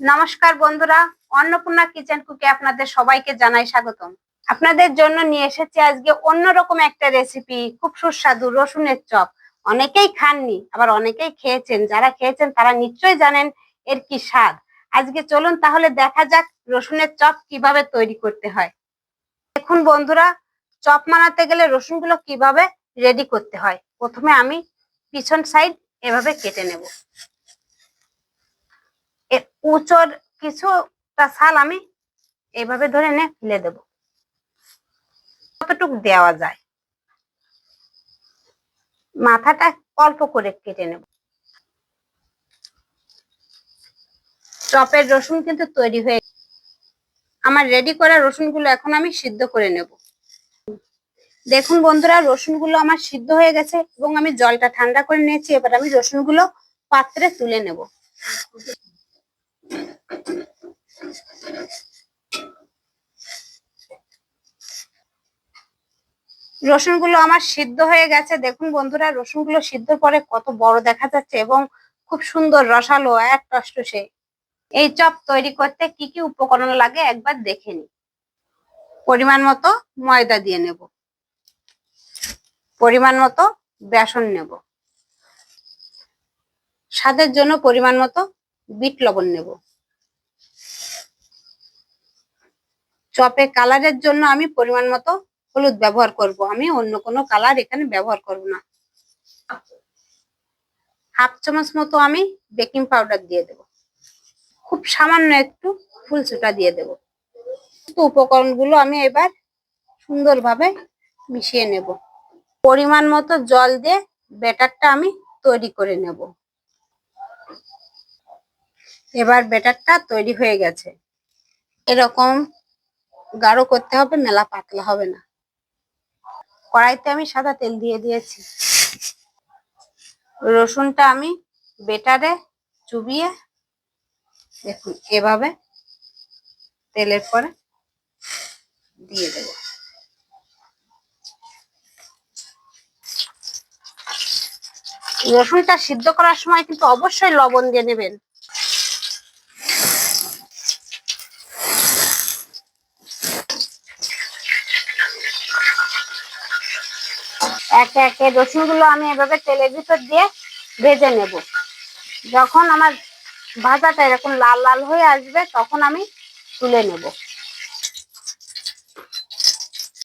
নমস্কার বন্ধুরা, অন্নপূর্ণা কিচেন কুকে আপনাদের সবাইকে জানাই স্বাগতম। আপনাদের জন্য নিয়ে এসেছি আজকে অন্যরকম একটা রেসিপি খুব সুস্বাদু রসুনের চপ। অনেকেই খাননি, আবার অনেকেই খেয়েছেন। যারা খেয়েছেন, তারা নিশ্চয়ই জানেন এর কি স্বাদ। আজকে চলুন তাহলে দেখা যাক রসুনের চপ কীভাবে তৈরি করতে হয়। দেখুন বন্ধুরা, চপ মানাতে গেলে রসুনগুলো কীভাবে রেডি করতে হয়? প্রথমে আমি পিছন সাইড এভাবে কেটে নেব। উঁচর কিছুটা ছাল আমি এইভাবে ধরে নে ফেলে দেব। কতটুকু দেওয়া যায়। মাথাটা অল্প করে কেটে নেব। চপের রসুন কিন্তু তৈরি হয়ে আমার রেডি করা রসুনগুলো এখন আমি সিদ্ধ করে নেব। দেখুন বন্ধুরা, রসুনগুলো আমার সিদ্ধ হয়ে গেছে এবং আমি জলটা ঠান্ডা করে নিয়েছি। এবার আমি রসুনগুলো পাত্রে তুলে নেব। রসুনগুলো আমার সিদ্ধ হয়ে গেছে। দেখুন বন্ধুরা, রসুনগুলো সিদ্ধ পরে কত বড় দেখা যাচ্ছে এবং খুব সুন্দর রসালো, এক টসটসে এই চপ তৈরি করতে কি কি উপকরণ লাগে একবার দেখে নি পরিমাণ মতো ময়দা দিয়ে নেব। পরিমাণ মতো বেসন নেব। স্বাদের জন্য পরিমাণ মতো বিট লবণ নেব। চপে কালারের জন্য আমি পরিমাণ মতো হলুদ ব্যবহার করব। আমি অন্য কোনো কালার এখানে ব্যবহার করব না। হাফ চামচ মতো আমি বেকিং পাউডার দিয়ে দেব। খুব সামান্য একটু ফুল সুটা দিয়ে দেব। উপকরণগুলো আমি এবার সুন্দরভাবে মিশিয়ে নেব। পরিমাণ মতো জল দিয়ে ব্যাটারটা আমি তৈরি করে নেব। এবার ব্যাটারটা তৈরি হয়ে গেছে। এরকম গাঢ় করতে হবে, মেলা পাতলা হবে না। কড়াইতে আমি সাদা তেল দিয়ে দিয়েছি। রসুনটা আমি বেটারে চুবিয়ে দেখুন এভাবে তেলের পরে দিয়ে দেব। রসুনটা সিদ্ধ করার সময় কিন্তু অবশ্যই লবণ দিয়ে নেবেন। একে একে রসুনগুলো আমি এভাবে তেলের ভিতর দিয়ে ভেজে নেব। যখন আমার ভাজাটা এরকম লাল লাল হয়ে আসবে, তখন আমি তুলে নেব।